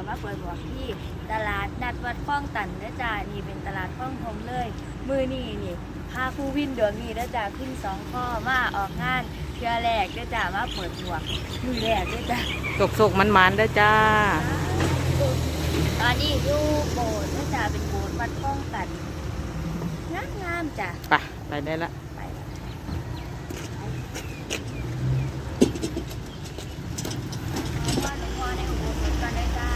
กับมาเปิดหมวกที่ตลาดนัดวัดคลองตันเด้อจ้านี่เป็นตลาดคลองทมเลย มือนี่นี่พาผู้วินดวงนี้เด้อจ้าขึ้นสองข้อมาออกงานเทือแรกเด้อจ้ามาเปิดหมวกมือแรกเด้อจ้าสุกสุกมันมันๆเด้อจ้า ตอนนี้อยู่โบสถ์เด้อจ้าเป็นโบสถ์วัดคลองตันงามงามๆจ้ะไปไปได้ละ ไปละเอาว่าหลวงพ่อในอุโบสถกันได้จ้า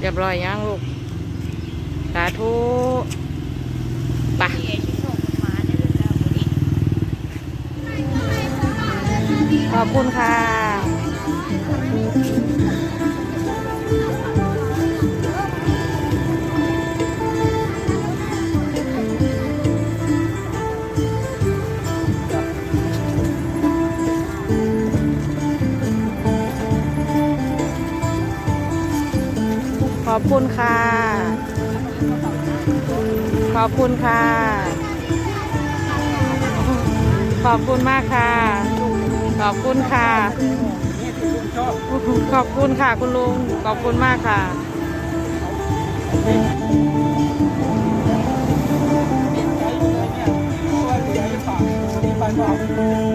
เรียบร้อยยังลูก สาธุปะขอบคุณค่ะ อบคุณค่ะ ขอบคุณค่ะ ขอบคุณมากค่ะ ขอบคุณค่ะ ขอบคุณค่ะคุณลุง ขอบคุณมากค่ะค่ะ